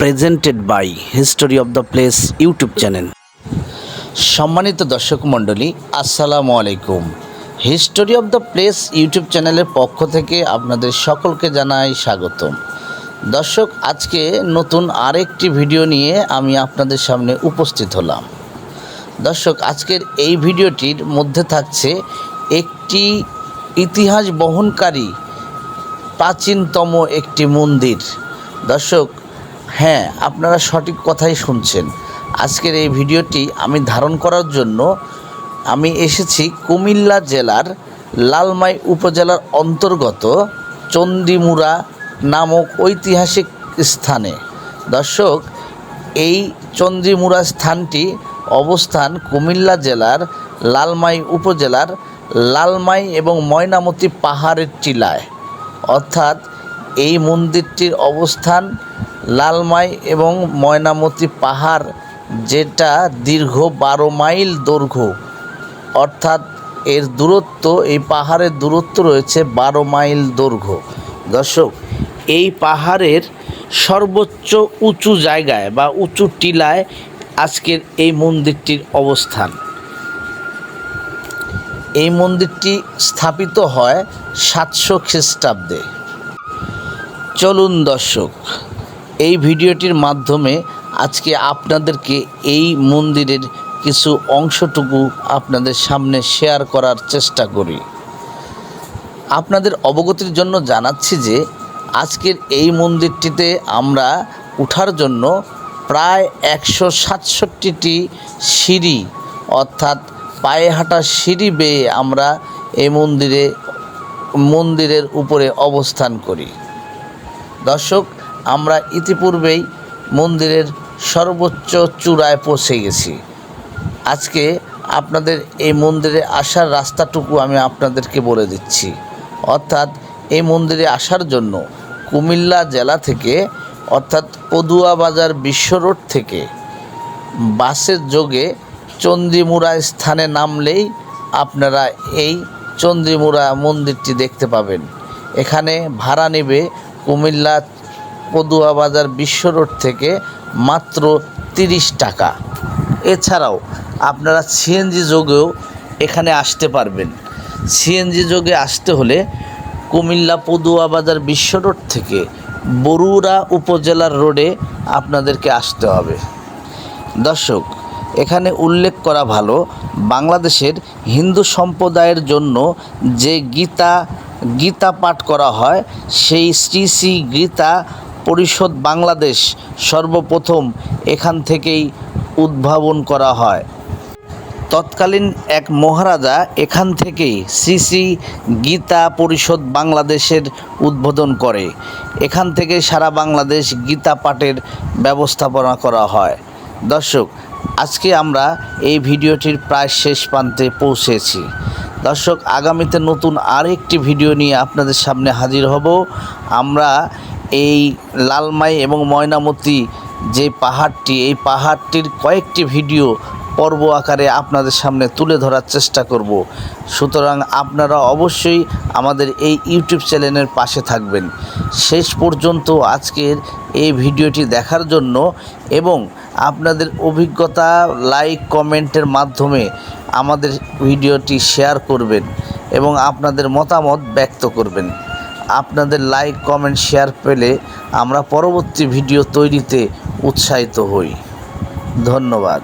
Presented by history of the place YouTube channel সম্মানিত দর্শক মণ্ডলী, আসসালামু আলাইকুম। History of the place YouTube চ্যানেলের পক্ষ থেকে আপনাদের সকলকে জানাই স্বাগতম। দর্শক, আজকে নতুন আরেকটি ভিডিও নিয়ে আমি আপনাদের সামনে উপস্থিত হলাম। দর্শক, আজকের এই ভিডিওটির মধ্যে থাকছে একটি ইতিহাস বহনকারী প্রাচীনতম একটি মন্দির। দর্শক হ্যাঁ আপনারা সঠিক কথাই শুনছেন। আজকের এই ভিডিওটি আমি ধারণ করার জন্য আমি এসেছি কুমিল্লা জেলার লালমাই উপজেলার অন্তর্গত চন্দিমুরা নামক ঐতিহাসিক স্থানে। দর্শক, এই চন্দ্রিমুরা স্থানটি অবস্থান কুমিল্লা জেলার লালমাই উপজেলার লালমাই এবং ময়নামতি পাহাড়ের টিলায়। অর্থাৎ এই মন্দিরটির অবস্থান লালমাই এবং ময়নামতি পাহাড়, যেটা দীর্ঘ বারো মাইল দৈর্ঘ্য। অর্থাৎ এর দূরত্ব, এই পাহাড়ের দূরত্ব রয়েছে বারো মাইল দৈর্ঘ্য। দর্শক, এই পাহাড়ের সর্বোচ্চ উঁচু জায়গায় বা উঁচু টিলায় আজকের এই মন্দিরটির অবস্থান। এই মন্দিরটি স্থাপিত হয় সাতশো খ্রিস্টাব্দে। চলুন দর্শক এই ভিডিওটির মাধ্যমে আজকে আপনাদেরকে এই মন্দিরের কিছু অংশটুকু আপনাদের সামনে শেয়ার করার চেষ্টা করি। আপনাদের অবগতির জন্য জানাচ্ছি যে, আজকের এই মন্দিরটিতে আমরা উঠার জন্য প্রায় একশো সাতষট্টিটি সিঁড়ি, অর্থাৎ পায়ে হাঁটা সিঁড়ি বেয়ে আমরা এই মন্দিরে, মন্দিরের উপরে অবস্থান করি। দর্শক আমরা ইতিপূর্বেই মন্দিরের সর্বোচ্চ চূড়ায় পৌঁছে গেছি। আজকে আপনাদের এই মন্দিরে আসার রাস্তাটুকু আমি আপনাদেরকে বলে দিচ্ছি। অর্থাৎ এই মন্দিরে আসার জন্য কুমিল্লা জেলা থেকে, অর্থাৎ পদুয়া বাজার বিশ্ব রোড থেকে বাসের যোগে চন্দ্রিমুড়া স্থানে নামলেই আপনারা এই চন্দ্রিমুড়া মন্দিরটি দেখতে পাবেন। এখানে ভাড়া নেবে কুমিল্লা পদুয়া বাজার বিশ্ব রোড থেকে মাত্র তিরিশ টাকা। এছাড়াও আপনারা সিএনজি যোগেও এখানে আসতে পারবেন। সিএনজি যোগে আসতে হলে কুমিল্লা পদুয়া বাজার বিশ্ব রোড থেকে বরুড়া উপজেলার রোডে আপনাদেরকে আসতে হবে। দর্শক, এখানে উল্লেখ করা ভালো, বাংলাদেশের হিন্দু সম্প্রদায়ের জন্য যে গীতা গীতা পাঠ করা হয়, সেই শ্রী শ্রী গীতা পরিষদ বাংলাদেশ সর্বপ্রথম এখান থেকেই উদ্ভাবন করা হয়। তৎকালীন এক মহারাজা এখান থেকেই শ্রী শ্রী গীতা পরিষদ বাংলাদেশের উদ্বোধন করে। এখান থেকে সারা বাংলাদেশ গীতা পাঠের ব্যবস্থাপনা করা হয়। দর্শক, আজকে আমরা এই ভিডিওটির প্রায় শেষ প্রান্তে পৌঁছেছি। দর্শক, আগামীতে নতুন আরেকটি ভিডিও নিয়ে আপনাদের সামনে হাজির হব। আমরা এই লালমাই এবং ময়নামতি যে পাহাড়টি, এই পাহাড়টির কয়েকটি ভিডিও পর্ব আকারে আপনাদের সামনে তুলে ধরার চেষ্টা করব। সুতরাং আপনারা অবশ্যই আমাদের এই ইউটিউব চ্যানেলের পাশে থাকবেন। শেষ পর্যন্ত আজকের এই ভিডিওটি দেখার জন্য এবং আপনাদের অভিজ্ঞতা, লাইক, কমেন্টের মাধ্যমে আমাদের ভিডিওটি শেয়ার করবেন এবং আপনাদের মতামত ব্যক্ত করবেন। আপনাদের লাইক কমেন্ট শেয়ার পেলে আমরা পরবর্তী ভিডিও তৈরিতে উৎসাহিত হই। ধন্যবাদ।